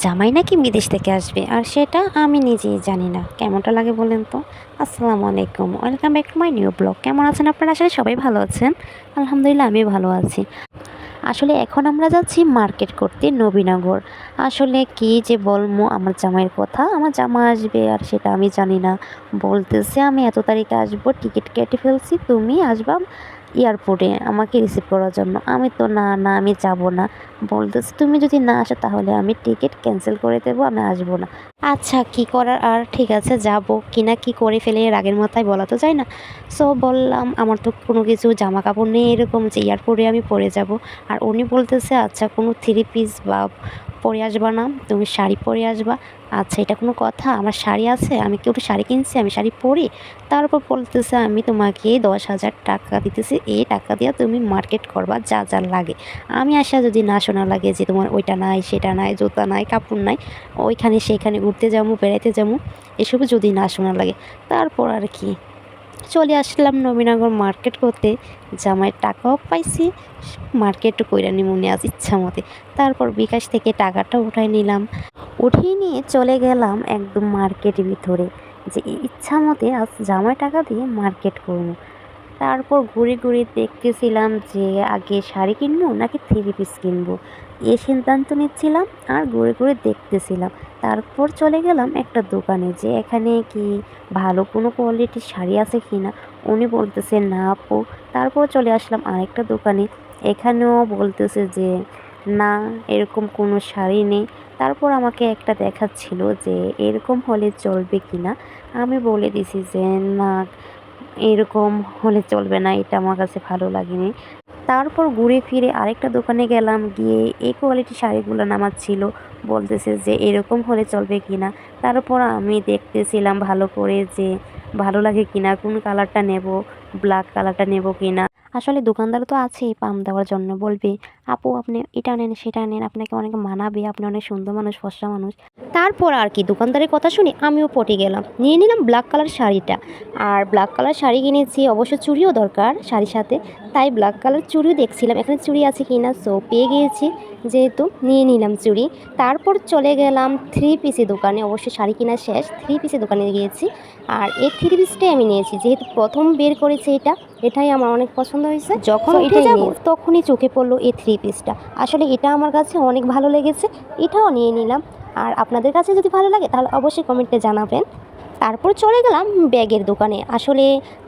জামাই নাকি বিদেশ থেকে আসবে? আর সেটা আমি নিজেই জানি না। কেমনটা লাগে বলেন তো? আসসালামু আলাইকুম। Welcome back to my new blog. কেমন আছেন আপনারা? আসলে সবাই ভালো আছেন। আলহামদুলিল্লাহ আমি ভালো আছি। আসলে এখন আমরা যাচ্ছি মার্কেট করতে নবীনগর। আসলে কি যে বলব, আমার জামাইয়ের কথা। আমার জামা আসবে আর সেটা আমি জানি না। বলতেছে, আমি এত তারিখে আসব, টিকিট কেটে ফেলছি, তুমি আসবা এয়ারপোর্টে আমাকে রিসিভ করার জন্য। আমি তো না না, আমি যাব না। বলতেছে, তুমি যদি না আসো তাহলে আমি টিকিট ক্যান্সেল করে দেবো, আমি আসব না। আচ্ছা কি করার? আর ঠিক আছে, যাব। কিনা কি করে ফেলে, এর আগের মাথায় বলা তো যায় না। সো বললাম, আমার তো কোনো কিছু জামা কাপড় নেই, এরকম যে এয়ারপোর্টে আমি পরে যাব। আর উনি বলতেছে আচ্ছা কোনো থ্রি পিস বা পরে আসবা না, তুমি শাড়ি পরে আসবা। আচ্ছা এটা কোনো কথা? আমার শাড়ি আছে, আমি কেউ শাড়ি কিনছি? আমি শাড়ি পরি। তারপর বলতেছে, আমি তোমাকে দশ হাজার টাকা দিতেছি এই টাকা দিয়ে তুমি মার্কেট করবা, যা যা লাগে। আমি আসা যদি না শোনা লাগে যে তোমার ওইটা নাই, সেটা নাই, জুতা নাই, কাপড় নাই, ওইখানে সেখানে ঘুরতে যাব, বেড়াইতে যাব, এসব যদি না শোনা লাগে। তারপর আর কি? চলে আসলাম নবীনগর মার্কেট করতে। জামাইয়ের টাকাও পাইছি, মার্কেট মার্কেটও কইরা মনে আজ ইচ্ছা মতে। তারপর বিকাশ থেকে টাকাটা উঠাই নিলাম। উঠিয়ে নিয়ে চলে গেলাম একদম মার্কেটের ভিতরে। যে ইচ্ছা মতে আজ জামাই টাকা দিয়ে মার্কেট করব। তারপর ঘুরে ঘুরে দেখতেছিলাম যে আগে শাড়ি কিনবো নাকি থ্রি পিস কিনবো। এ সিদ্ধান্ত নিচ্ছিলাম আর ঘুরে ঘুরে দেখতেছিলাম। তারপর চলে গেলাম একটা দোকানে যে এখানে কি ভালো কোনো কোয়ালিটির শাড়ি আছে কি না উনি বলতেছে, না আপু। তারপর চলে আসলাম আরেকটা দোকানে। এখানেও বলতেছে যে, না, এরকম কোনো শাড়ি নেই। তারপর আমাকে একটা দেখাচ্ছিল যে, এরকম হলে চলবে কি না আমি বলে দিছি যে, না। এরকম হলে চলবে না, এটা আমার কাছে ভালো লাগেনি। তারপর ঘুরে ফিরে আরেকটা দোকানে গেলাম, গিয়ে এই কোয়ালিটি শাড়িগুলো নামাচ্ছিল বলতেছে যে এরকম হলে চলবে কি না তারপর আমি দেখতেছিলাম ভালো করে যে ভালো লাগে কি না কোন কালারটা নেব ব্ল্যাক কালারটা নেব কি না আসলে দোকানদার তো আছেই, পাম দেওয়ার জন্য বলবে। আপু আপনি এটা নেন সেটা নেন আপনাকে অনেক মানাবে আপনি অনেক সুন্দর মানুষ ফর্সা মানুষ। তারপর আর কি দোকানদারের কথা শুনে আমিও পটে গেলাম। নিয়ে নিলাম ব্ল্যাক কালার শাড়িটা। আর ব্ল্যাক কালার শাড়ি কিনেছি অবশ্য চুড়িও দরকার শাড়ির সাথে তাই ব্ল্যাক কালার চুড়িও দেখছিলাম। এখানে চুড়ি আছে কি না সো পেয়ে গিয়েছি যেহেতু নিয়ে নিলাম চুড়ি। তারপর চলে গেলাম থ্রি পিসি দোকানে অবশ্য শাড়ি কেনা শেষ থ্রি পিসি দোকানে গিয়েছি। আর এই থ্রি পিসটাই আমি নিয়েছি যেহেতু প্রথম বের করেছি এটা এটাই আমার অনেক পছন্দ হয়েছে। যখন এটা তখনই চোখে পড়ল এই থ্রি পিসটা। আসলে এটা আমার কাছে অনেক ভালো লেগেছে, এটাও নিয়ে নিলাম। আর আপনাদের কাছে যদি ভালো লাগে তাহলে অবশ্যই কমেন্টে জানাবেন। তারপর চলে গেলাম ব্যাগের দোকানে। আসলে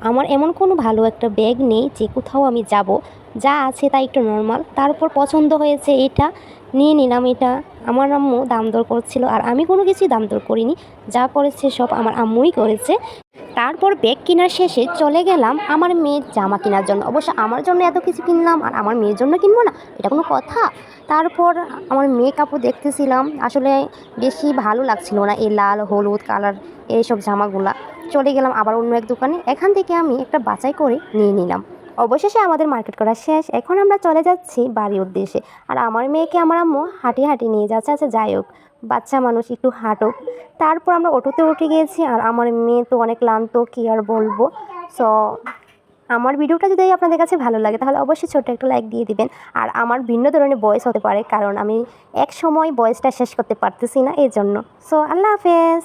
আমার এমন কোনো ভালো একটা ব্যাগ নেই যে কোথাও আমি যাব। যা আছে তা একটু নর্মাল। তারপর পছন্দ হয়েছে এটা, নিয়ে নিলাম এটা। আমার আম্মু দাম দর করছিল আর আমি কোনো কিছুই দাম দর করিনি। যা করেছে সব আমার আম্মুই করেছে। তারপর ব্যাগ কেনার শেষে চলে গেলাম আমার মেয়ের জামা কেনার জন্য। অবশ্য আমার জন্য এত কিছু কিনলাম আর আমার মেয়ের জন্য কিনবো না, এটা কোনো কথা। তারপর আমার মেয়ে কাপড় দেখতেছিলাম, আসলে বেশি ভালো লাগছিল না এই লাল, হলুদ, কালার এইসব জামাগুলা। চলে গেলাম আবার অন্য এক দোকানে, এখান থেকে আমি একটা বাছাই করে নিয়ে নিলাম। অবশেষে আমাদের মার্কেট করা শেষ। এখন আমরা চলে যাচ্ছি বাড়ির উদ্দেশ্যে। আর আমার মেয়েকে আমার আম্মু হাঁটি হাঁটি নিয়ে যাচ্ছে। আচ্ছা যাই হোক, বাচ্চা মানুষ একটু হাঁটুক। তারপর আমরা অটোতে উঠে গিয়েছি। আর আমার মেয়ে তো অনেক ক্লান্ত, কী আর বলব? সো আমার ভিডিওটা যদি আপনাদের কাছে ভালো লাগে, তাহলে অবশ্যই ছোট্ট একটা লাইক দিয়ে দিবেন। আর আমার ভিন্ন ধরনের বয়স হতে পারে, কারণ আমি এক সময় বয়সটা শেষ করতে পারতেছি না এই জন্য সো আল্লাহ হাফেজ।